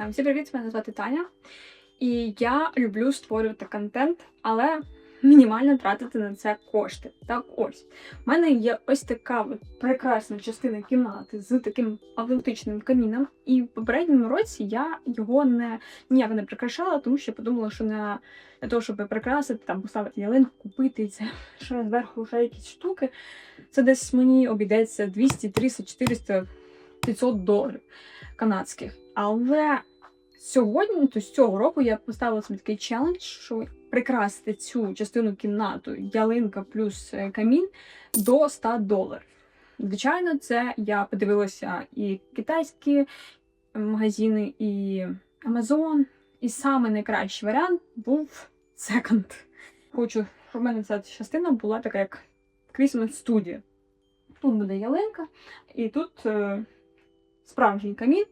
Ем, Всім привіт, мене звати Таня. І я люблю створювати контент, але мінімально тратити на це кошти. Так ось. У мене є ось така прекрасна частина кімнати з таким автентичним каміном. І в попередньому році я його не ніяк не прикрашала, тому що подумала, що на для того, щоб прикрасити, там поставити ялинку, купити це ще зверху вже якісь штуки. Це десь мені обійдеться 200, 300, 400, 500 доларів канадських. Але сьогодні, тобто з цього року, я поставила собі такий челендж, що прикрасити цю частину кімнату ялинка плюс е, камін до 100 доларів. Звичайно, це я подивилася і китайські магазини, і Amazon. І саме найкращий варіант був секонд. Хочу, щоб в мене ця частина була така, як Christmas Studio. Тут буде ялинка, і тут е, справжній камін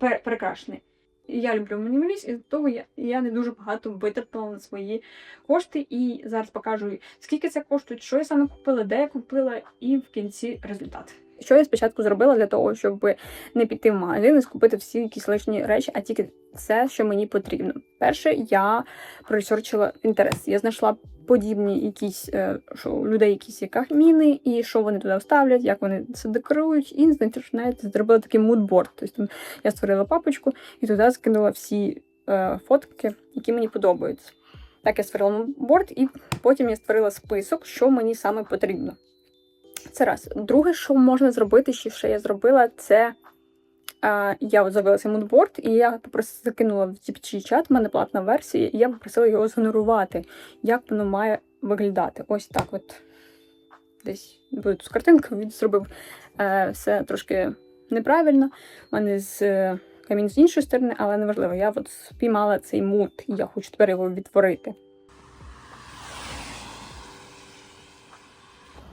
пер- перекрашений. Я люблю мінімалізм, і з того я, я не дуже багато витратила на свої кошти. І зараз покажу, скільки це коштує, що я саме купила, де я купила, і в кінці результат. Що я спочатку зробила для того, щоб не піти в магазин і скупити всі якісь лишні речі, а тільки все, що мені потрібно. Перше, я проресерчила інтерес. Я знайшла подібні якісь е, що людей якісь є каміни, і що вони туди вставлять, як вони це декорують. І знаєте, зробила такий мудборд. Тобто я створила папочку і туди скинула всі е, фотки, які мені подобаються. Так я створила мудборд, і потім я створила список, що мені саме потрібно. Це раз. Друге, що можна зробити, що ще я зробила, це я от зробила мудборд, і я попросила закинула в тіпчий чат, в мене платна версія, і я попросила його згенерувати, як воно має виглядати. Ось так от. Десь буде тут картинка, він зробив е, все трошки неправильно. У мене з е, камінь з іншої сторони, але неважливо. Я от спіймала цей мут, і я хочу тепер його відтворити.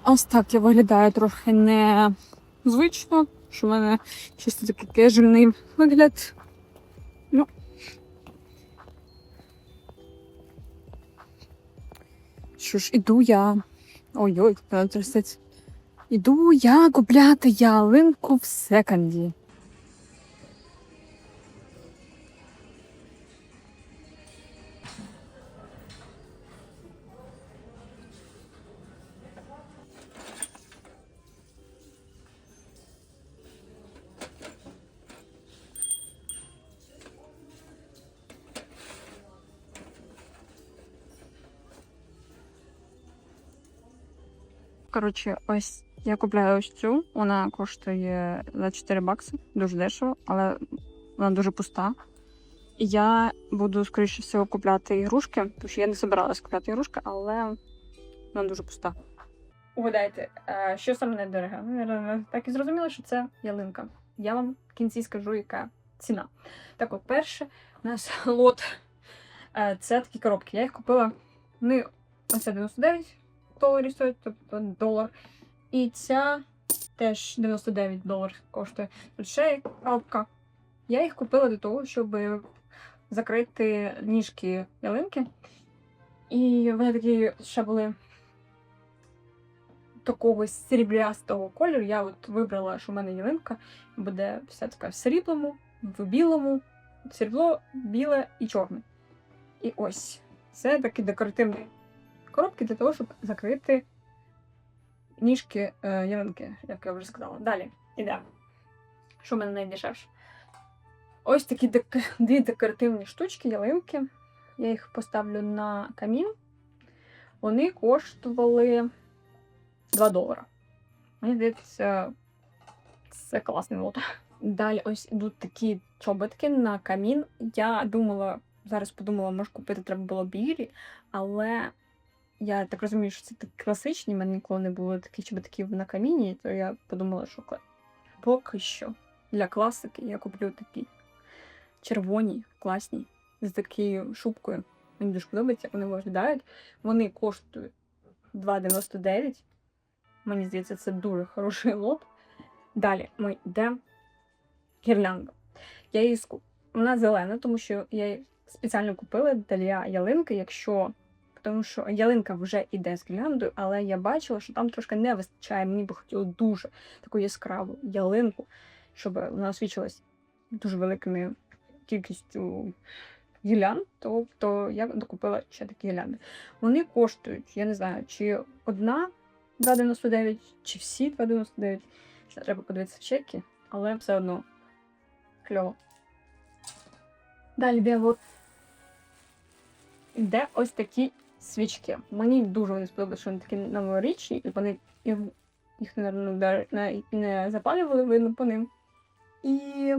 Ось так я виглядаю трохи незвично, що в мене чисто такий кежельний вигляд. Ну. Що ж, іду я. Ой-ой, треба трясеться. Іду я купляти ялинку в секонді. Коротше, ось я купляю ось цю. Вона коштує за 4 бакси, дуже дешево, але вона дуже пуста. Я буду, скоріше всього, купляти ігрушки, тому що я не збиралась купляти ігрушки, але вона дуже пуста. Угадайте, е, що саме недороге? Ну, Так і зрозуміло, що це ялинка. Я вам в кінці скажу, яка ціна. Так от, перше, у нас лот. Е, Це такі коробки. Я їх купила. Вони оце 99 доларів стоїть, тобто долар. І ця теж 99 доларів коштує. Тут ще коробка. Я їх купила для того, щоб закрити ніжки ялинки. І вони такі ще були такого сріблястого кольору. Я от вибрала, що в мене ялинка буде вся така в сріблому, в білому, срібло, біле і чорне. І ось це такі декоративні коробки для того, щоб закрити ніжки е, ялинки, як я вже сказала. Далі іде. Що в мене найдешевше? Ось такі дек... дві декоративні штучки, ялинки. Я їх поставлю на камін. Вони коштували 2 долара. Мені здається, це класний лот. Далі ось йдуть такі чоботки на камін. Я думала, зараз подумала, може купити треба було білі, але я так розумію, що це так класичні, в мене ніколи не було таких чоботків на каміні, то я подумала, що поки що для класики я куплю такі червоні, класні, з такою шубкою. Мені дуже подобається, як вони виглядають. Вони коштують 2,99. Мені здається, це дуже хороший лот. Далі ми йдемо гірлянда. Я її ску... Вона зелена, тому що я її спеціально купила для ялинки, якщо тому що ялинка вже йде з гірляндою, але я бачила, що там трошки не вистачає. Мені би хотіло дуже таку яскраву ялинку, щоб вона освічилась дуже великими кількістю гілянд, тобто я докупила ще такі гілянди. Вони коштують, я не знаю, чи одна 2,99, чи всі 2,99. Ще треба подивитися в чеки, але все одно кльово. Далі йде от ось такі свічки. Мені дуже вони сподобалися, що вони такі новорічні, і вони і їх, мабуть, не, запалювали, видно по ним. І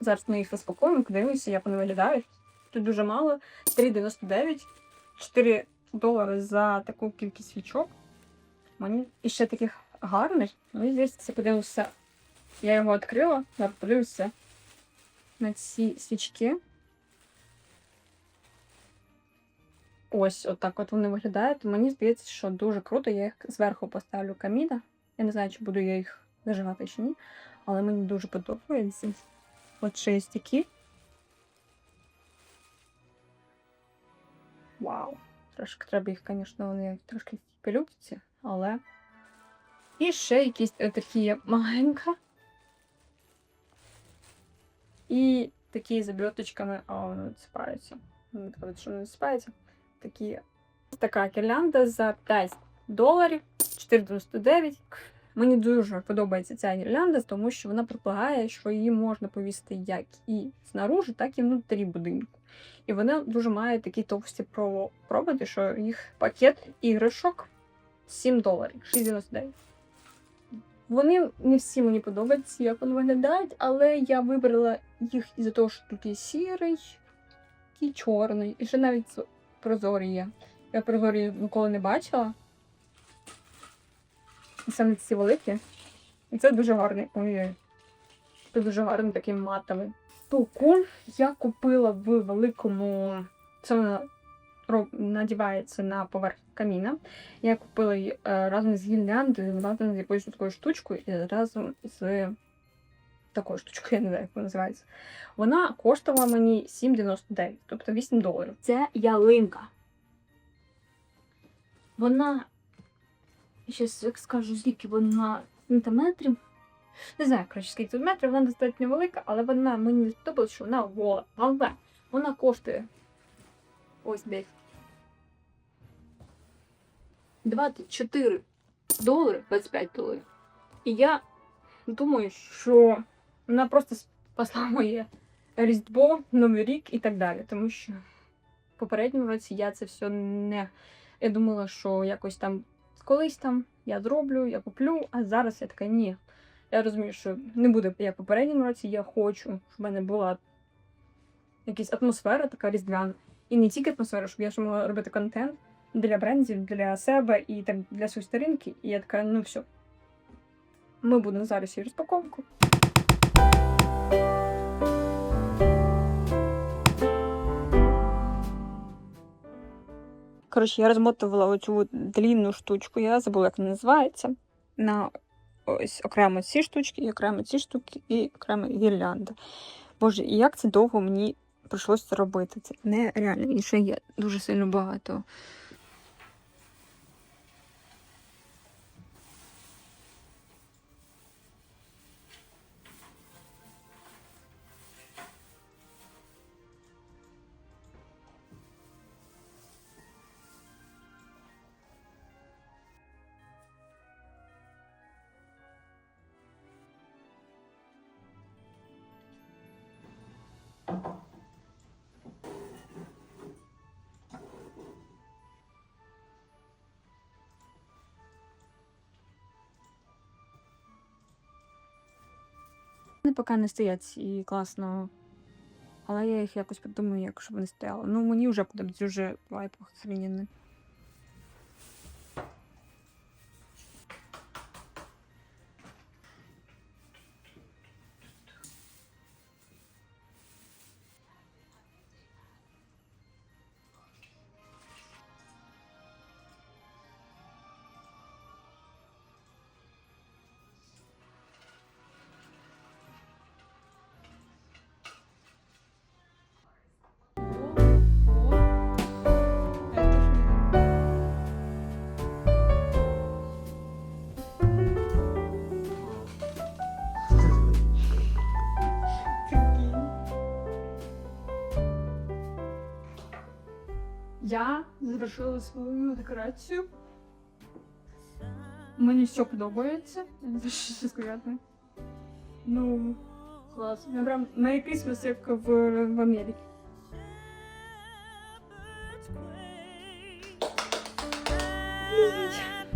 зараз ми їх розпакуємо, подивимося, як вони виглядають. Тут дуже мало. 3,99, 4 долари за таку кількість свічок. Мені і ще таких гарних. Мені здається, подивимося. Я його відкрила, зараз подивлюся на ці свічки. Ось отак от вони виглядають. Мені здається, що дуже круто. Я їх зверху поставлю каміна. Я не знаю, чи буду я їх зажигати чи ні. Але мені дуже подобається. От ще є такі. Вау! Трошки треба їх, звісно, вони трошки пилються, але. І ще якісь такі маленька. І такі з обльоточками, а вони відсипаються. Вони кажуть, що не відсипаються. Такі. Така гірлянда за 5 доларів 4,99. Мені дуже подобається ця гірлянда, тому що вона предполагає, що її можна повісити як і знаружи, так і внутрі будинку. І вона дуже має такі товсті проводи, що їх пакет іграшок 7 доларів, 6,99. Вони не всі мені подобаються, як вони виглядають, але я вибрала їх із-за того, що тут є сірий і чорний. І ще навіть прозорі є. Я прозорі ніколи не бачила. Саме ці великі. І це дуже гарний. Ой-ой. Це дуже гарний такий матовий. Туку я купила в великому. Це вона надівається на поверх каміна. Я купила її е, разом з гірляндою, разом з якоюсь такою штучкою і разом з такою штучкою, я не знаю, як вона називається. Вона коштувала мені 7,99, тобто 8 доларів. Це ялинка. Вона, я зараз як скажу, скільки вона сантиметрів. Не знаю, коротше, скільки тут метрів, вона достатньо велика, але вона мені не сподобалася, що вона гола. Але вона коштує ось десь 24 долари, 25 доларів. І я думаю, що вона просто спасла моє Різдво, Новий рік і так далі. Тому що в попередньому році я це все не. Я думала, що якось там колись там я зроблю, я куплю, а зараз я така ні. Я розумію, що не буде як в попередньому році, я хочу, щоб в мене була якась атмосфера така різдвяна. І не тільки атмосфера, щоб я ж могла робити контент для брендів, для себе і так для своєї сторінки. І я така, ну все. Ми будемо зараз її розпаковку. Коротше, я розмотувала оцю длінну штучку, я забула, як вона називається. На ось окремо ці штучки, і окремо ці штуки, і окремо гірлянда. Боже, і як це довго мені прийшлося робити? Це нереально. І ще є дуже сильно багато Вони поки не стоять і класно. Але я їх якось подумаю, якщо вони стояли. Ну, мені вже подобається, дуже вайп охрененний. Я завершила свою декорацію. Мені все подобається. Я не знаю, що ще сказати. Ну, клас. Я прям на якийсь висивка в, в Америці.